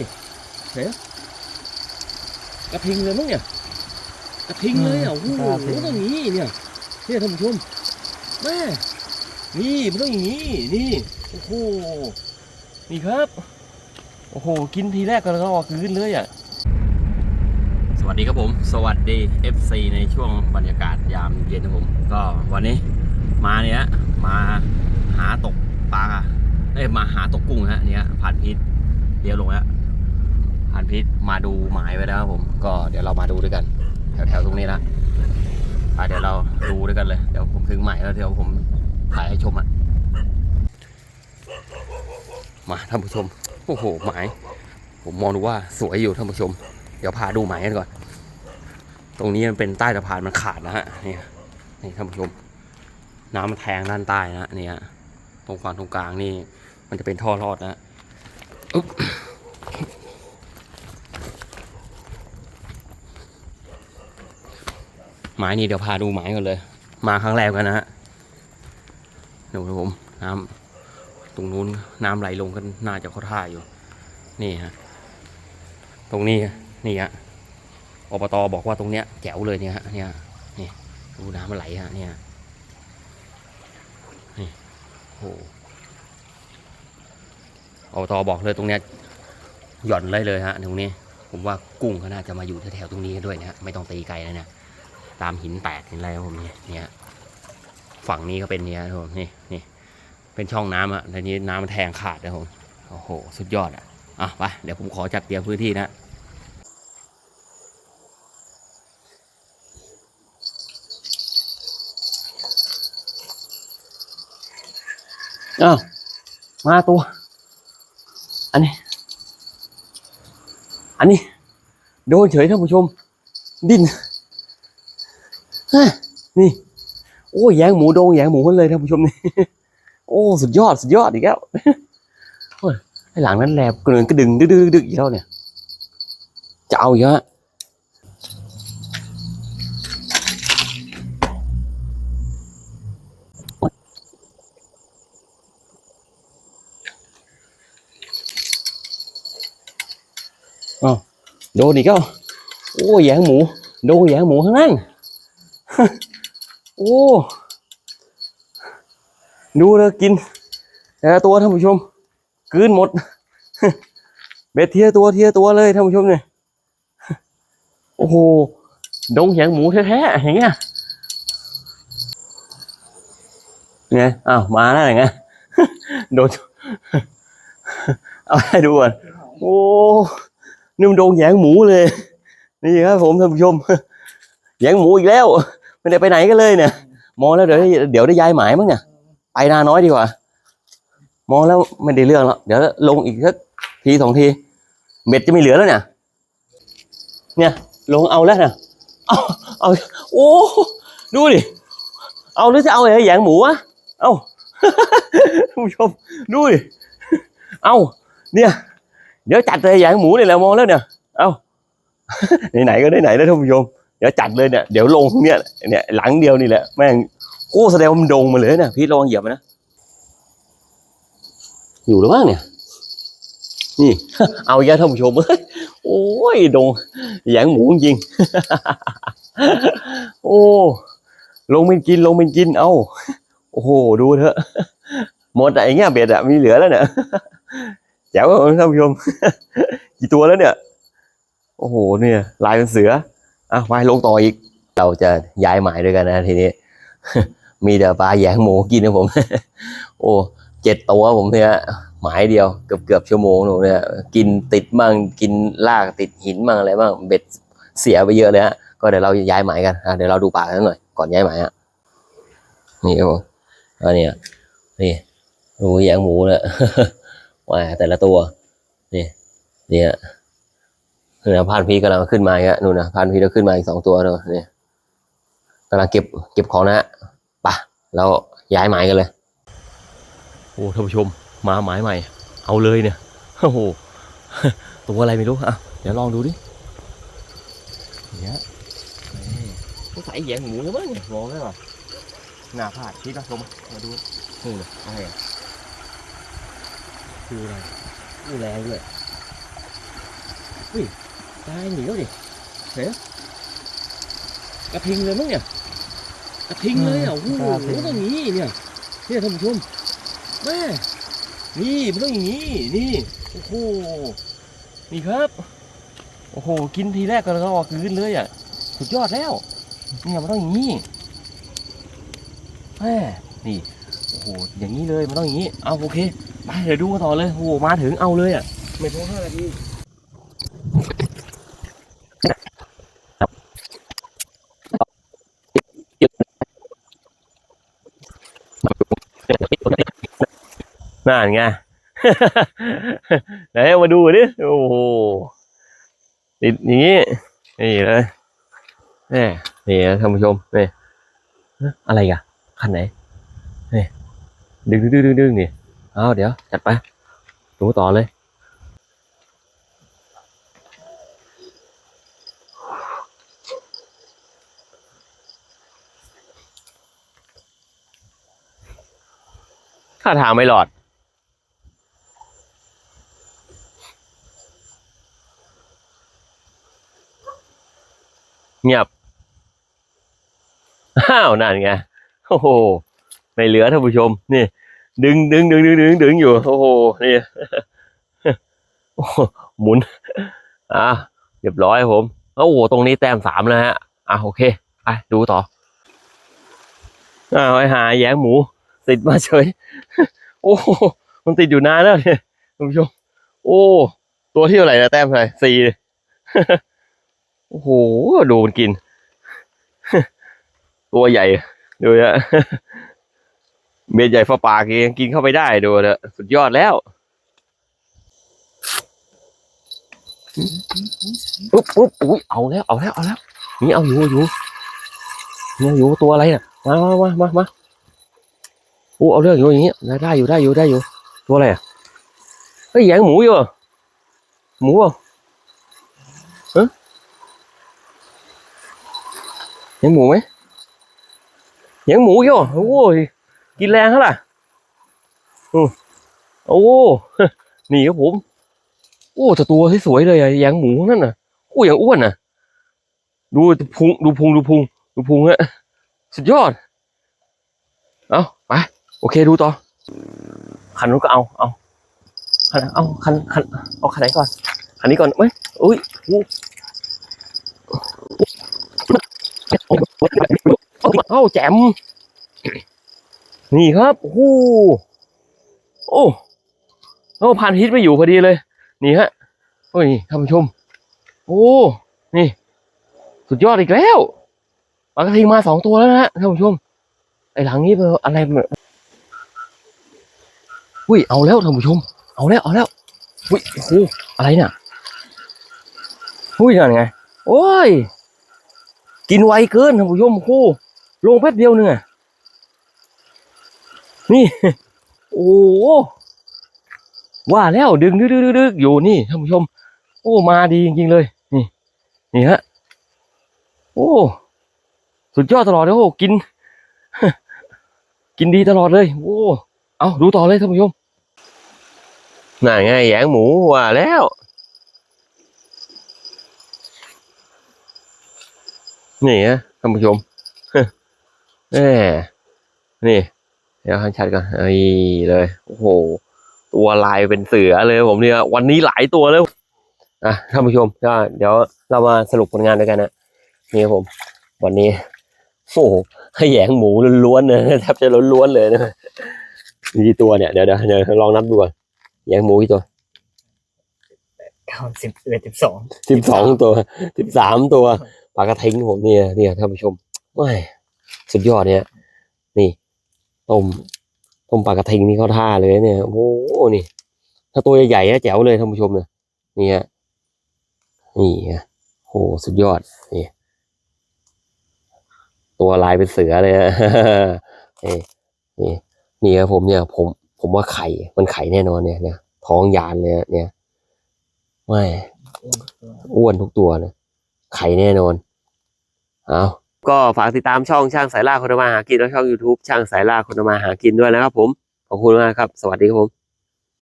นี่เห็นกระทิงเลยมั้งเนี่ยกระทิงเลยอะโอ้โหกระทิงต้องอย่างนี้เนี่ยเนี่ยท่านผู้ชมแม่นี่มันต้องอย่างนี้นี่โอ้โหนี่ครับโอ้โหกินทีแรกก็รอกลืนเลยอะสวัสดีครับผม สวัสดี FC ในช่วงบรรยากาศยามเย็นครับผม ก็วันนี้มาเนี่ยมาหาตกปลาเอ้ยมาหาตกกุ้งฮะเนี่ยผ่านพิษเลี้ยวลงแล้ว ผ่านพิษมาดูหมายไว้แล้วครับผม ก็เดี๋ยวเรามาดูด้วยกัน แถวๆตรงนี้นะอะเดี๋ยวเราดูด้วยกันเลย เดี๋ยวผมถึงหมายแล้วเดี๋ยวผมถ่ายให้ชมอะ มาท่านผู้ชม โอ้โหหมาย ผมมองดูว่าสวยอยู่ท่านผู้ชม เดี๋ยวพาดูหมายกันก่อน ตรงนี้มันเป็นใต้สะพานมันขาดนะฮะ นี่นี่ท่านผู้ชม น้ำมันแทงด้านใต้นะเนี่ย ตรงฝั่งตรงกลางนี่ มันจะเป็นท่อรอดนะอุ๊บ หมายนี่เดี๋ยวพาดูหมายก่อนเลย มาครั้งแรกกันนะฮะดูนะผมน้ำตรงนู้นน้ำไหลลงก็น่าจะเข้าท่าอยู่ นี่ฮะตรงนี้นี่ฮะอบตบอกว่าตรงเนี้ยแจ๋วเลยเนี่ยฮะเนี่ยนี่ดูน้ำมันไหลฮะเนี่ยนี่โอ้อบตบอกเลยตรงเนี้ยหย่อนเลยเลยฮะตรงนี้ ผมว่ากุ้งก็น่าจะมาอยู่แถวๆตรงนี้ด้วยนะฮะไม่ต้องตีไกลนะเนี่ย ตามหินแตกหินอะไรผมเนี่ยเนี่ยฝั่งนี้ก็เป็นเนี่ยผมนี่นี่เป็นช่องน้ำอะในนี้น้ำมันแทงขาดนะผมโอ้โห สุดยอดอะอะไปเดี๋ยวผมขอจัดเตรียมพื้นที่นะอ้าวมาตัว อันนี้ อันนี้ โดนเฉยท่านผู้ชม ดิ้น นี่ โอ้ยแยงหมูโดงแยงหมูเลยท่านผู้ชมนี่ โอ้สุดยอดสุดยอดอีกแล้วไอ้หลังนั้นแลบกระเดินกระดึงดึกดึกอีกแล้วเนี่ย จะเอาอีกฮะอ้าวโดนอีกแล้วโอ้แยงหมู โดนแยงหมูข้างล่าง โอ้ ดูเลยกิน แต่ละตัวท่านผู้ชมกืนหมด เบ็ดเทียตัวเทียตัวเลยท่านผู้ชมเนี่ยโอ้โห ดงแหงหมูแท้ๆอย่างเงี้ยไงอ้าวมาแล้วไงโดนเอาให้ดูก่อนโอ้นี่มันโดงแหงหมูเลย นี่ครับผมท่านผู้ชมแหงหมูอีกแล้ว ไม่ได้ไปไหนกันเลยเนี่ยมองแล้วเดี๋ยวเดี๋ยวได้ย้ายหมายมั้งเนี่ยไปนาน้อยดีกว่า มองแล้วไม่ได้เรื่องแล้วเดี๋ยวลงอีกสักทีสองทีเบ็ดจะไม่เหลือแล้วเนี่ย เนี่ยลงเอาแล้วนะเอาเอาโอ้ดูดิเอาหรือจะเอาไอ้แหยงหมูวะเอาท่านผู้ชมดูดิเอาเนี่ยเดี๋ยวจัดเลยแหยงหมูเนี่ยแหละมองแล้วเนี่ยเอาไหนๆก็ได้ไหนแล้วท่านผู้ชม เดี๋ยวจัดเลยเนี่ยเดี๋ยวลงเนี่ยเนี่ยหลังเดียวนี่แหละแม่งโอ้แสดงว่ามันโดงมาเลยนะพี่ระวังเหยียบมันะอยู่หรือเปล่าเนี่ยนี่เอาแล้วท่านผู้ชมเอ้ยโอ้ยโดงแหยงหมูจริงโอ้ลงเป็นกินลงเป็นกินเอ้าโอ้โหดูเถอะหมดไอ้เงี้ยเบ็ดอะมีเหลือแล้วเนี่ยแจ๋วท่านผู้ชมกี่ตัวแล้วเนี่ย โอ้โหเนี่ย ลายเป็นเสือ อะไปลงต่ออีก เราจะย้ายหมายด้วยกันนะทีนี้ มีแต่ปลาแยงหมูกินนะผม โอ้เจ็ดตัวผมเนี่ยหมายเดียวเกือบเกือบชั่วโมงหนูเนี่ยกินติดมั่งกินลากติดหินมั่งอะไรบ้างเบ็ดเสียไปเยอะเลยฮะก็เดี๋ยวเราย้ายหมายกันเดี๋ยวเราดูปลากันหน่อยก่อนย้ายหมายฮะนี่ครับผมอันนี้นี่ดูอย่างหมูเนี่ยว่าแต่ละตัวนี่นี่ยเนี่ยพานพีกำลังขึ้นมาอีกฮะนู่นนะพานพีเราขึ้นมาอีกสองตัวเนาะนี่กำลังเก็บเก็บของนะฮะไปะเราย้ายหมายกันเลย โอ้ท่านผู้ชมมาหมายใหม่ เอาเลยเนี่ยโอ้โหตัวอะไรไม่รู้อะเดี๋ยวลองดูดิเนี่ยนี่ต้องใส่แยงหมูแล้วมั้งเนี่ยมองได้ป่ะหน้าพลาดพี่ก็ชมมาดูนี่เลยอะไรอะคืออะไรนี่แรงด้วยเฮ้ย ตายหนีแล้วดิเห็นกระทิงเลยมั้งเนี่ยกระทิงเลยอะโอ้โหต้องอย่างนี้เนี่ยเนี่ยท่านผู้ชมแม่นี่มันต้องอย่างนี้นี่โอ้โหนี่ครับโอ้โหกินทีแรกก็รอกลืนเลยอะสุดยอดแล้วเนี่ยมันต้องอย่างนี้แม่นี่โอ้โหอย่างนี้เลยมันต้องอย่างนี้เอาโอเคไปเดี๋ยวดูกันต่อเลยโอ้โหมาถึงเอาเลยอะไม่ถึงห้านาที นั่นไง ไหนมาดูดิ โอ้โห ติดอย่างนี้ นี่เลยนี่นี่นะท่านผู้ชม นี่ อะไรกันคันไหน นี่ ดึงดึงดึงดึงนี่ เอาเดี๋ยว จัดไปดูต่อเลยท่าทางไม่หลอด เงียบอ้าวนั่นไงโอ้โหไม่เหลือท่านผู้ชม นี่ ดึงดึงดึงดึงดึงดึงอยู่โอ้โหนี่โอ้โหหมุนอะเรียบร้อยผมโอ้โหตรงนี้แต้มสามแล้วฮะอะโอเคไปดูต่ออ้าวไอหาแย้งหมู ติดมาเฉย โอ้โหมันติดอยู่นานแล้วเนี่ยท่านผู้ชม โอ้ ตัวที่เท่าไหร่นะแต้มเท่าไหร่สี่ โอ้โห ดูมันกิน ตัวใหญ่ ดูนะเม็ดใหญ่ฝาปากเองกินเข้าไปได้ดูนะสุดยอดแล้วปุ๊บปุ๊บอุ้ยเอาแล้ว เอาแล้ว เอาแล้ว นี่เอาอยู่อยู่นี่เอาอยู่ตัวอะไรน่ะ มามามามามาโอ้เอาเรื่องอยู่อย่างเงี้ยได้อยู่ได้อยู่ได้อยู่ ตัวอะไรอะเฮ้ยแยงหมูอยู่อะหมูอะเฮ้ยแยังหมูไหมแยงหมูอยู่โอ้ยกินแรงเท่าไหร่อือโอ้นี่ครับผม โอ้แต่ตัวสวยเลยอะแยงหมูนั่นน่ะโอ้ย่างอ้วนน่ะ ดูพุงดูพุงดูพุงดูพุงฮะสุดยอด เอาไปโอเคดูต่อคันนู้นก็เอาเอาคันเอาคันคันเอาคันไหนก่อนคันนี้ก่อนไหมอุ้ย เอ้าแจมนี่ครับโอ้โหโอ้โอ้ผ่านฮิตไปอยู่พอดีเลย นี่ฮะโอ้ยท่านผู้ชม โอ้นี่ สุดยอดอีกแล้วปลากระทิงมาสองตัวแล้วนะฮะท่านผู้ชม ไอหลังนี้เป็นอะไรมันอุ้ยเอาแล้วท่านผู้ชม เอาแล้วเอาแล้วอุ้ยโอ้อะไรเนี่ยอุ้ยนั่นไง โอ้ย กินไวเกินท่านผู้ชมโอ้โหลงแป๊บเดียวนึงอะนี่ โอ้ว่าแล้วดึงดึกดึกดึกอยู่นี่ท่านผู้ชม โอ้มาดีจริงๆเลย นี่ นี่ฮะ โอ้ สุดยอดตลอดเลยโอ้กิน กินดีตลอดเลย โอ้เอาดูต่อเลยท่านผู้ชมน่าไงแยงหมูว่าแล้ว นี่ฮะท่านผู้ชมแหมนี่เดี๋ยวให้ชัดก่อนไอ้เลยโอ้โหตัวลายเป็นเสือเลยผมเนี่ยวันนี้หลายตัวแล้วอะท่านผู้ชมก็เดี๋ยวเรามาสรุปผลงานด้วยกันนะนี่ครับผม วันนี้โอ้โหให้แหยงหมูล้วนๆเลยแทบจะล้วนๆเลยนะมีกี่ตัวเนี่ยเดี๋ยวเดี๋ยวเดี๋ยวลองนับดูก่อนแหยงหมูกี่ตัวเก้าสิบเอ็ดสิบสองสิบสองตัวสิบสามตัว ปลากระทิงผมเนี่ยเนี่ยท่านผู้ชมว้ายสุดยอดเนี่ย นี่ต้มต้มปลากระทิงนี่เข้าท่าเลยเนี่ยโอ้โหนี่ ถ้าตัวใหญ่ๆนะแจ๋วเลยท่านผู้ชมเนี่ยนี่ฮะนี่ฮะโหสุดยอดนี่ตัวลายเป็นเสือเลยฮะนี่นี่นี่ครับผมเนี่ยผมผมว่าไข่มันไข่แน่นอนเนี่ยเนี่ยท้องยานเลยเนี่ยไม่อ้วนทุกตัวเนะ ไข่แน่นอน เอาก็ฝากติดตามช่องช่างสายล่าคนมาหากินและช่อง YouTube ช่างสายล่าคนมาหากินด้วยนะครับผม ขอบคุณมากครับ สวัสดีครับผม